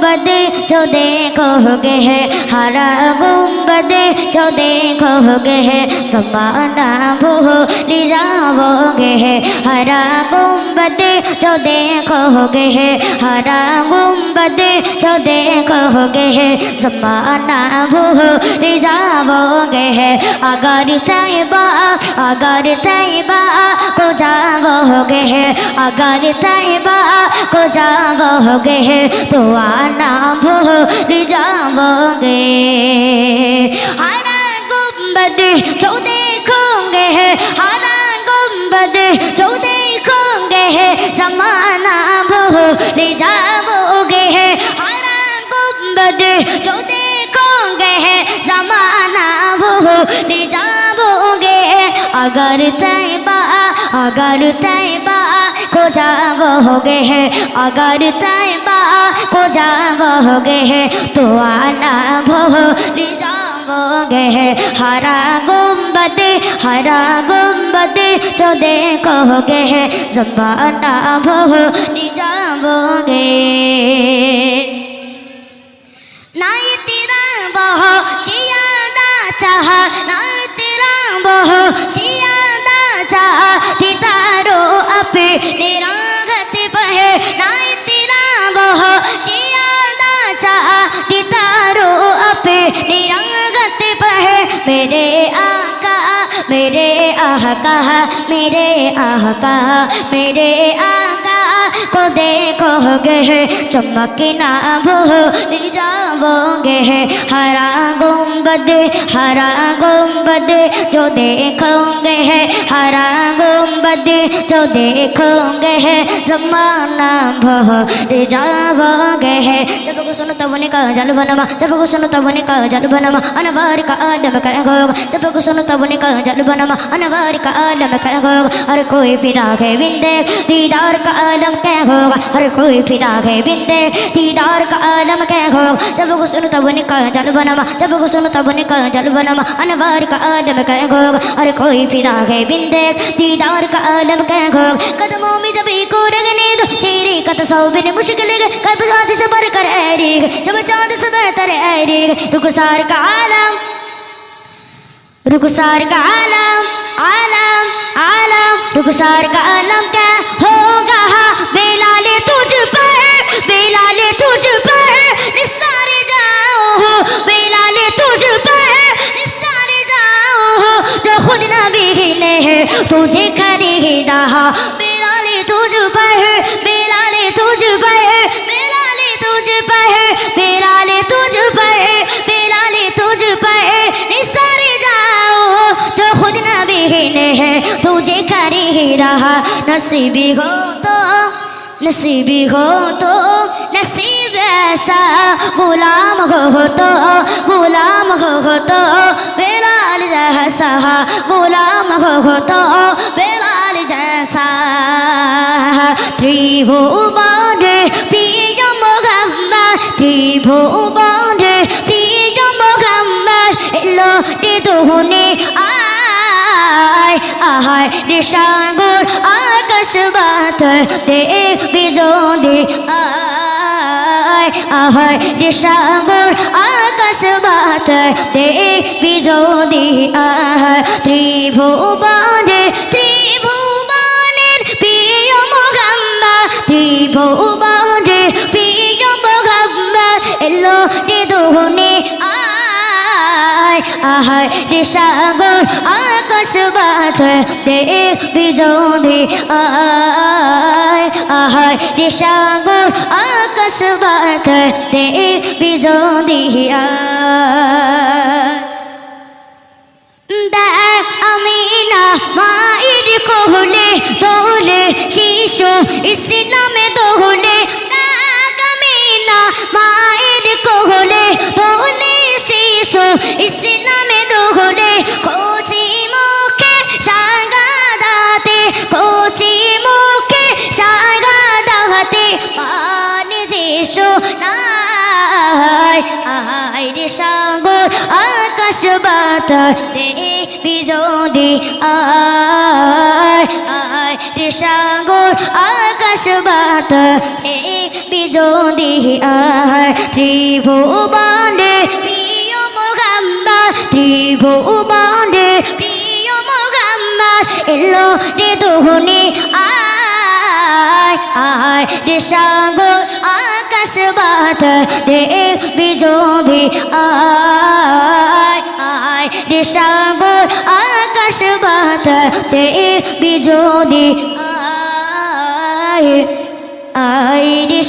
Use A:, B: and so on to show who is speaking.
A: गुंबद जो देखोगे है हरा गुंबद जो देखोगे है समाना भूल जाओगे है हरा गुंबद जो देखोगे है हरा गुंबद जो देखोगे है समाना भूल जाओगे है अगर तैबा अगर तैबा को जाओगे है अगर तैबा को जाओगे है तो आना भूल जाओगे हरा गुंबद जो देखोगे है, हरा गुंबद जो देखोगे है, जमाना भूल जाओगे है। हरा गुंबद जो देखोगे है, जमाना भूल जाओगे अगर तैबा अगर तैबा को जाओगे है, अगर तैबा को जाओगे है तो आना भूल जाओगे है। हरा गुंबद, हरा गुंबद, जो देखोगे है, जमाना भूल जाओगे नाय तेरा बह जियादा चाह नाय तेरा बह जियादा चाह तितारो अपने राहत बहे। नाय तेरा बह जियादा चाह तितारो अपने राहत पहे मेरे आका मेरे आका मेरे आका मेरे आका को देखोगे चमकना भूल जाओगे हरा गुंबद हरा गुंबद जो देखोगे है, हरा गुंबद जो देखोगे है, जमाना भूल जाओगे है। जब को सुनो तब का जल बनमा जब को सुनो तब का जल बनमा अनवार का आदम कहोगा जब को सुनो तब का जल बनमा अनवार का आलम कहोगा हर कोई पिता के बिंदे, दीदार का आलम क्या होगा हर कोई पिता है बिंदे, दीदार का आलम क्या होगा जब को सुनो तब निकल जल बनमा जब को सुनो तब निकल जल बनमा अनवार का आलम क्या होगा हर कोई फिदा है बिंदे, दीदार का आलम क्या होगा कदमों में जब को रगने दो का तस्वीर मुश्किल है, कब चाँद से भर कर ऐरी जब चाँद से बेहतर ऐरी रुखसार का आलम का आलम आलम आलम का आलम क्या होगा बेलाले तुझ पर बेलाले तुझ पर। तुझे खरीदा बेलाले तुझ पर बेलाले तुझ पर बेलाले तुझ पर बेलाले तुझ पर बेलाले तुझ पर निसारे जाओ, जो खुद न बिगने है, तुझे खरीदा नसीबी हो तो नसीबी हो तो नसीब ऐसा गुलाम हो तो गुलाम हो तो बेलाल जैसा गुलाम हो तो बेलाल जैसा त्रिभुवन प्रिय मोहम्मद त्रिभुवन प्रिय मोहम्मद लो रे दोने आय आहार रे शांगुर आकाश बात दे बिजो दे आ আহার দিশাঙ্গুর আকাশ বাতার দেখবি যদি আহার ত্রিভুবনে ত্রিভুবনের আহার সাগর আকাশ বাত দেখবি যদি আয়, আহার সাগর আকাশ বাত দেখবি যদি আয়। দেখ আমি না মায়ের কোহলে দোলে, শিশু আকাশ বাতার দেখবি যদি আয় ত্রিভুবনে প্রিয় মোহাম্মদ ত্রিভুবনে প্রিয় মোহাম্মদ এলো রে দুহনে আয় আয় রে সাগর আকাশ বাত দেখবি যদি আয়। সব আকাশ বাতাতে বিজোদি আয় আয় রে